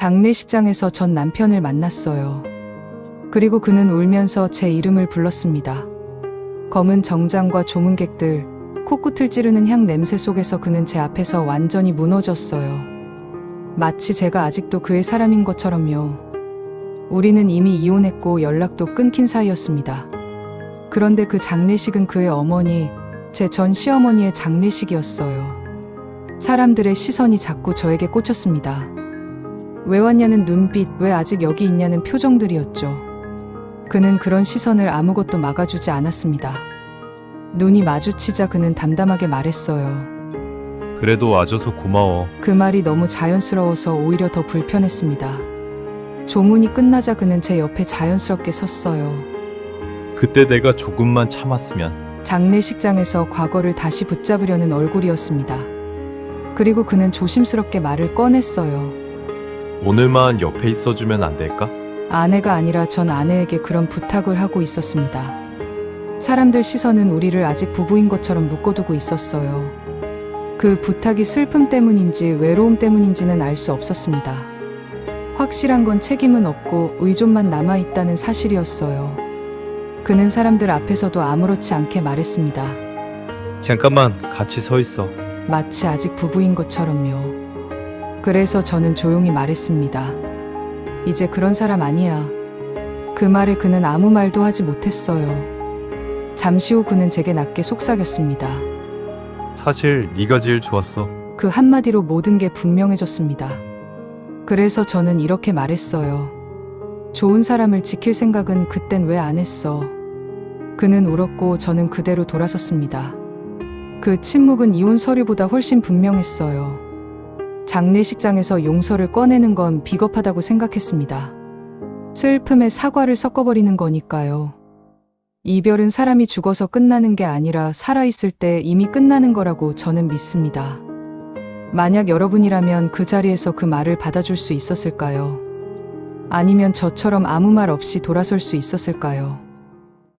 장례식장에서 전 남편을 만났어요. 그리고 그는 울면서 제 이름을 불렀습니다. 검은 정장과 조문객들, 코끝을 찌르는 향 냄새 속에서 그는 제 앞에서 완전히 무너졌어요. 마치 제가 아직도 그의 사람인 것처럼요. 우리는 이미 이혼했고 연락도 끊긴 사이였습니다. 그런데 그 장례식은 그의 어머니, 제 전 시어머니의 장례식이었어요. 사람들의 시선이 자꾸 저에게 꽂혔습니다. 왜 왔냐는 눈빛, 왜 아직 여기 있냐는 표정들이었죠. 그는 그런 시선을 아무것도 막아주지 않았습니다. 눈이 마주치자 그는 담담하게 말했어요. 그래도 와줘서 고마워. 그 말이 너무 자연스러워서 오히려 더 불편했습니다. 조문이 끝나자 그는 제 옆에 자연스럽게 섰어요. 그때 내가 조금만 참았으면 장례식장에서 과거를 다시 붙잡으려는 얼굴이었습니다. 그리고 그는 조심스럽게 말을 꺼냈어요. 오늘만 옆에 있어주면 안 될까? 아내가 아니라 전 아내에게 그런 부탁을 하고 있었습니다. 사람들 시선은 우리를 아직 부부인 것처럼 묶어두고 있었어요. 그 부탁이 슬픔 때문인지 외로움 때문인지는 알 수 없었습니다. 확실한 건 책임은 없고 의존만 남아있다는 사실이었어요. 그는 사람들 앞에서도 아무렇지 않게 말했습니다. 잠깐만 같이 서 있어. 마치 아직 부부인 것처럼요. 그래서 저는 조용히 말했습니다. 이제 그런 사람 아니야. 그 말에 그는 아무 말도 하지 못했어요. 잠시 후 그는 제게 낮게 속삭였습니다. 사실 네가 제일 좋았어. 그 한마디로 모든 게 분명해졌습니다. 그래서 저는 이렇게 말했어요. 좋은 사람을 지킬 생각은 그땐 왜 안 했어? 그는 울었고 저는 그대로 돌아섰습니다. 그 침묵은 이혼 서류보다 훨씬 분명했어요. 장례식장에서 용서를 꺼내는 건 비겁하다고 생각했습니다. 슬픔에 사과를 섞어버리는 거니까요. 이별은 사람이 죽어서 끝나는 게 아니라 살아있을 때 이미 끝나는 거라고 저는 믿습니다. 만약 여러분이라면 그 자리에서 그 말을 받아줄 수 있었을까요? 아니면 저처럼 아무 말 없이 돌아설 수 있었을까요?